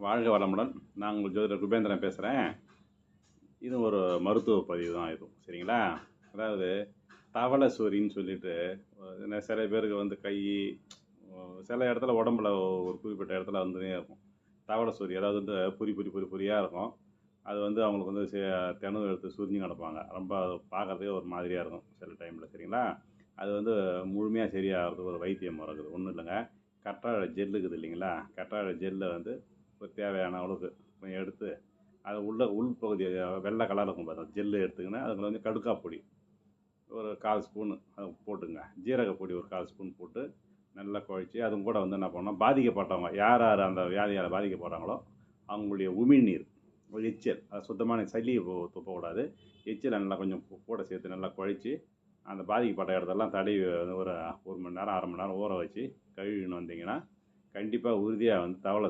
வாழ்க வளமுடன். நான் உங்கள் ஜோதிடர் குபேந்திரன் பேசுகிறேன் இது ஒரு மருத்துவ பதிவு தான் இதுவும் சரிங்களா? அதாவது தவளை சூரின்னு சொல்லிட்டு சில பேருக்கு வந்து கை சில இடத்துல உடம்புல ஒரு குறிப்பிட்ட இடத்துல வந்துனே இருக்கும். தவளை சூரி அதாவது வந்து புரி புரி புரி புரியாக இருக்கும். அது வந்து அவங்களுக்கு வந்து சே- திணறு எடுத்து சுரிஞ்சு கிடப்பாங்க ரொம்ப அது ஒரு மாதிரியாக இருக்கும் சில டைமில் சரிங்களா? அது வந்து முழுமையாக சரியாகிறது ஒரு வைத்தியம் முறை இருக்குது ஒன்றும் இல்லைங்க. கற்றாழை ஜெல் இருக்குது இல்லைங்களா? கற்றாழை ஜெல்லை வந்து இப்போ தேவையான அளவுக்கு கொஞ்சம் எடுத்து அது உள்ள உள் பகுதி வெள்ளை கலர் இருக்கும் பார்த்தா ஜெல்லு எடுத்துக்கினா அதுக்குள்ள வந்து கடுக்கா பொடி ஒரு கால் ஸ்பூனு அது போட்டுங்க. ஜீரக பொடி ஒரு கால் ஸ்பூன் போட்டு நல்லா குழச்சி அதுவும் கூட வந்து என்ன பண்ணோம் பாதிக்கப்பட்டவங்க யார் யார் அந்த வியாதியால் பாதிக்கப்படுறாங்களோ அவங்களுடைய உமிழ்நீர் ஒரு எச்சல் அது சுத்தமான சளி போ- துப்பக்கூடாது. எச்சல் நல்லா கொஞ்சம் கூட சேர்த்து நல்லா குழச்சி அந்த பாதிக்கப்பட்ட இடத்தெல்லாம் தடவி ஒரு ஒரு மணி நேரம் அரை மணி நேரம் ஊற வச்சு கழுவின்னு வந்தீங்கன்னா கண்டிப்பாக உறுதியாக வந்து தவளை